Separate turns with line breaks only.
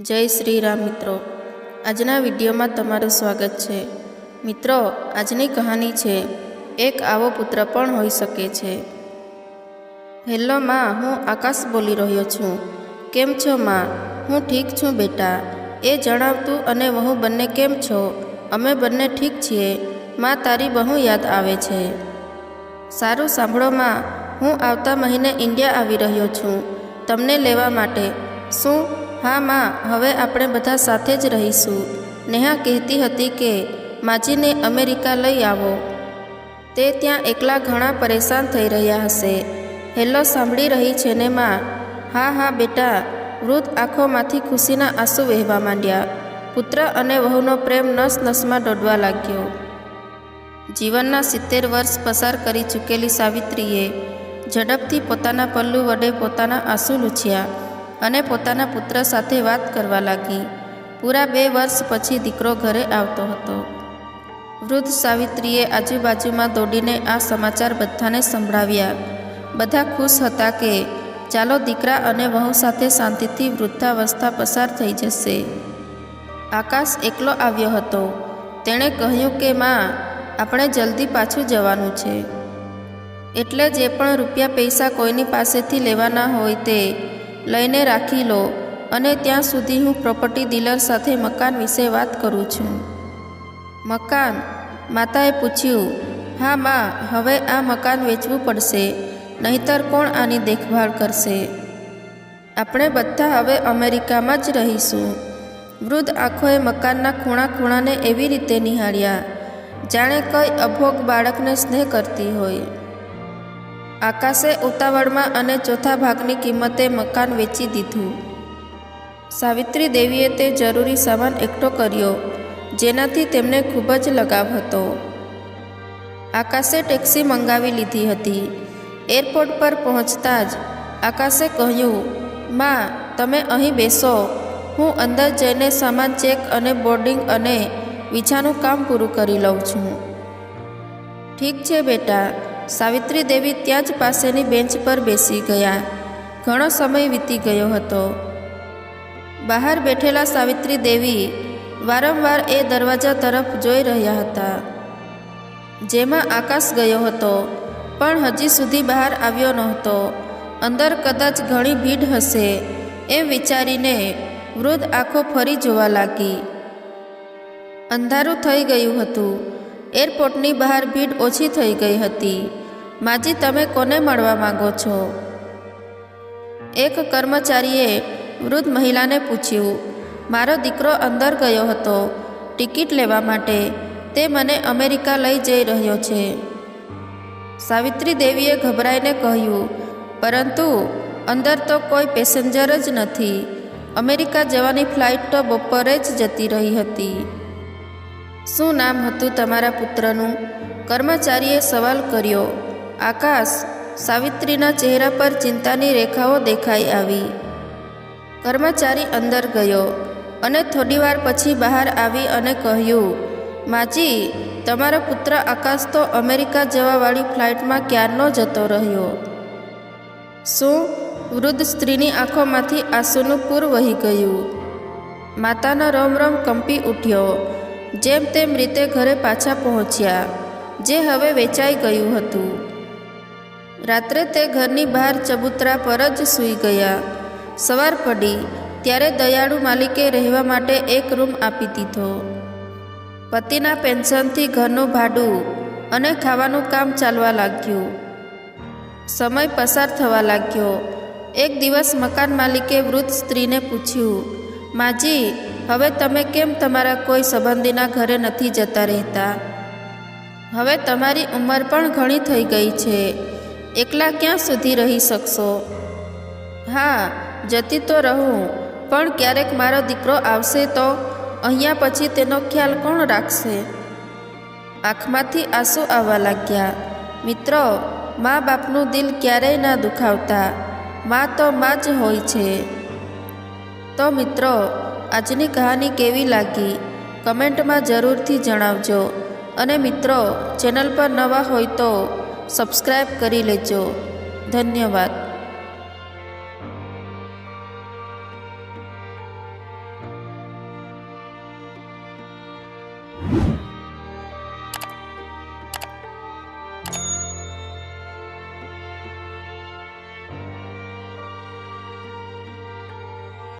જય શ્રી રામ મિત્રો. આજના વિડીયોમાં તમારું સ્વાગત છે. મિત્રો, આજની કહાની છે, એક આવો પુત્ર પણ હોઈ શકે છે. હેલો માં હું આકાશ બોલી રહ્યો છું. કેમ છો, માં? હું ઠીક છું, બેટા. એ જણાવતું અને વહુ બંને કેમ છો? અમે બંને ઠીક છીએ. માં તારી બહુ યાદ આવે છે. સારું સાંભળો, માં. હું આવતા મહિને ઇન્ડિયા આવી રહ્યો છું. તમને લેવા માટે. શું હા, માં, હવે આપણે બધા સાથે જ રહીશું. નેહા કહેતી હતી કે, માજીને અમેરિકા લઈ આવો. તે ત્યાં એકલા ઘણા પરેશાન થઈ રહ્યા હશે. હેલો સાંભળી રહી છે ને, માં? હા હા, બેટા, વૃદ્ધ આંખોમાંથી ખુશીના આંસુ વહેવા માંડ્યા. પુત્ર અને વહુનો પ્રેમ નસ નસમાં દોડવા લાગ્યો. જીવનના સિત્તેર વર્ષ પસાર કરી ચૂકેલી સાવિત્રીએ ઝડપથી પોતાના પલ્લુ વડે પોતાના આંસુ લૂછ્યા. અને પોતાના પુત્ર સાથે વાત કરવા લાગી. પૂરા બે વર્ષ પછી દીકરો ઘરે આવતો હતો. વૃદ્ધ સાવિત્રીએ આજુબાજુમાં દોડીને આ સમાચાર બધાને સંભળાવ્યા. બધા ખુશ હતા કે, ચાલો દીકરા અને વહુ સાથે શાંતિથી વૃદ્ધાવસ્થા પસાર થઈ જશે. આકાશ એકલો આવ્યો હતો. તેણે કહ્યું કે, માં, આપણે જલ્દી પાછું જવાનું છે. એટલે જે પણ રૂપિયા પૈસા કોઈની પાસેથી લેવાના હોય તે લઈને રાખી લો અને ત્યાં સુધી હું પ્રોપર્ટી ડીલર સાથે મકાન વિશે વાત કરું છું. મકાન, માતાએ પૂછ્યું, હા માં, હવે આ મકાન વેચવું પડશે, નહીતર કોણ આની દેખભાળ કરશે? આપણે બધા હવે અમેરિકામાં જ રહીશું. વૃદ્ધ આંખોએ મકાનના ખૂણા ખૂણાને એવી રીતે નિહાળ્યા. જાણે કઈ અભોગ બાળકને સ્નેહ કરતી હોય. આકાશે ઉતાવળમાં અને ચોથા ભાગની કિંમતે મકાન વેચી દીધું. સાવિત્રી દેવીએ તે જરૂરી સામાન એકઠો કર્યો, જેનાથી તેમને ખૂબ જ લગાવ હતો. આકાશે ટેક્સી મંગાવી લીધી હતી. એરપોર્ટ પર પહોંચતા જ આકાશે કહ્યું, માં, તમે અહીં બેસો. હું અંદર જઈને સામાન ચેક અને બોર્ડિંગ અને વિઝાનું કામ પૂરું કરી લઉં છું. ઠીક છે બેટા. સાવિત્રી દેવી ત્યાં જ પાસેની બેન્ચ પર બેસી ગયા. ઘણો સમય વીતી ગયો હતો. બહાર બેઠેલા સાવિત્રી દેવી વારંવાર એ દરવાજા તરફ જોઈ રહ્યા હતા. જેમાં આકાશ ગયો હતો, પણ હજી સુધી બહાર આવ્યો નહોતો. અંદર કદાચ ઘણી ભીડ હશે એમ વિચારીને વૃદ્ધ આંખો ફરી જોવા લાગી. અંધારું થઈ ગયું હતું. એરપોર્ટની બહાર ભીડ ઓછી થઈ ગઈ હતી. માજી, તમે કોને મળવા માંગો છો? એક કર્મચારીએ વૃદ્ધ મહિલાને પૂછ્યું, મારો દીકરો અંદર ગયો હતો. ટિકિટ લેવા માટે. તે મને અમેરિકા લઈ જઈ રહ્યો છે. સાવિત્રી દેવીએ ગભરાઈને કહ્યું, પરંતુ અંદર તો કોઈ પેસેન્જર જ નથી. અમેરિકા જવાની ફ્લાઇટ તો બપોરે જ જતી રહી હતી. શું નામ હતું તમારા પુત્રનું? કર્મચારીએ સવાલ કર્યો. આકાશ, સાવિત્રીના ચહેરા પર ચિંતાની રેખાઓ દેખાઈ આવી. કર્મચારી અંદર ગયો અને થોડીવાર પછી બહાર આવી અને કહ્યું, માજી, તમારો પુત્ર આકાશ તો અમેરિકા જવાવાળી ફ્લાઇટમાં ક્યારનો જતો રહ્યો? શું વૃદ્ધ સ્ત્રીની આંખોમાંથી આંસુનું પૂર વહી ગયું? માતાનો રમ રમ કંપી ઉઠ્યો. જેમ તેમ રીતે ઘરે પાછા પહોંચ્યા, જે હવે વેચાઈ ગયું હતું. રાત્રે તે ઘરની બહાર ચબૂતરા પર જ સૂઈ ગયા. સવાર પડી, ત્યારે દયાળુ માલિકે રહેવા માટે એક રૂમ આપી દીધો. પતિના પેન્શનથી ઘરનું ભાડું અને ખાવાનું કામ ચાલવા લાગ્યું. સમય પસાર થવા લાગ્યો. એક દિવસ મકાન માલિકે વૃદ્ધ સ્ત્રીને પૂછ્યું, માજી હવે તમે કેમ તમારા કોઈ સંબંધીના ઘરે નથી જતા રહેતા? હવે તમારી ઉંમર પણ ઘણી થઈ ગઈ છે. એકલા ક્યાં સુધી રહી શકશો? હા, જતી તો રહું, પણ ક્યારેક મારો દીકરો આવશે તો અહીંયા પછી તેનો ખ્યાલ કોણ રાખશે? આંખમાંથી આંસુ આવવા લાગ્યા. મિત્રો, મા બાપનું દિલ ક્યારેય ના દુખાવતા. મા તો મા જ હોય છે. તો મિત્રો આજની કહાની કેવી લાગી? કમેન્ટમાં જરૂરથી જણાવજો. અને મિત્રો, ચેનલ પર નવા હોય તો સબસ્ક્રાઈબ કરી લેજો. ધન્યવાદ.